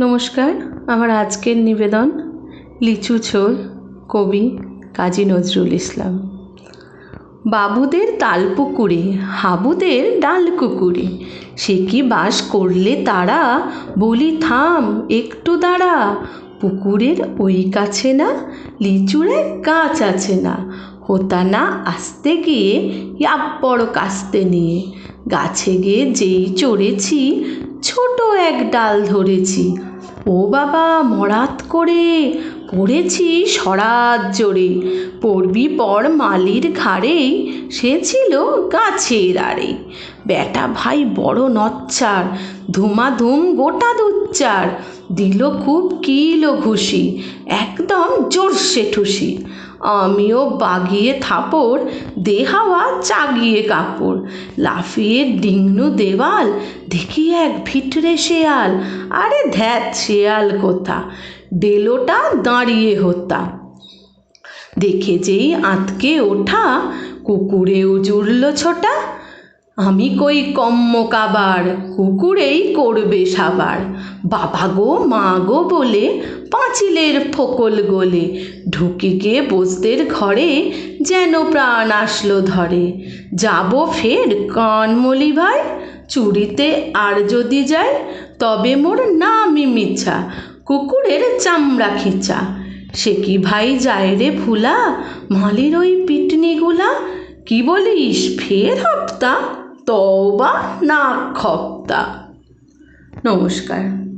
নমস্কার, আমার আজকের নিবেদন লিচু ছোড় কবি কাজী নজরুল ইসলাম। বাবুদের তালপুকুরে, হাবুদের ডাল কুকুরে সে কি বাস করলে তারা? বলি, থাম, একটু দাঁড়া, পুকুরের ওই কাছে না, লিচুরে গাছ আছে না, হোতা না আসতে গিয়ে বড় কাস্তে নিয়ে, গাছে গিয়ে যেই চড়েছি ছোট এক ডাল ধরেছি। ও বাবা মরাত করে পড়েছি সরাত জোরে। পড়বি পর মালির ঘাড়েই সে ছিল গাছের আড়ে। বেটা ভাই বড় নচ্চার, ধুমাধুম গোটা দুচ্চার, দিল খুব কিলো ঘুষি, একদম জোরসে ঠুসি। আমিও বাগিয়ে থাপড় দে হাওয়া চাগিয়ে কাপড়। লাফিয়ে ডিংনু দেওয়াল, দেখি এক ভিতরে শেয়াল, আরে ধ্যাত শেয়াল কোথা? ডেলোটা দাঁড়িয়ে হতা দেখে যেই আঁতকে ওঠা কুকুরেও জুড়ল ছোটা, আমি কই কম্ম কাবার, কুকুরেই করবে সাবার। বাবা গো, মা গো বলে পাঁচিলের ফোকল গোলে ঢুকে গিয়ে বসদের ঘরে যেন প্রাণ আসলো ধরে। যাব ফের কানমলি ভাই, চুরিতে আর যদি যায় তবে মোর নামই মিছা। কুকুরের চামড়া খিচা। সে কি ভাই যায় রে ভুলা মালির ওই পিটনিগুলা? কি বলিস? ফের হপ্তা? তবা না খপ্তা। নমস্কার।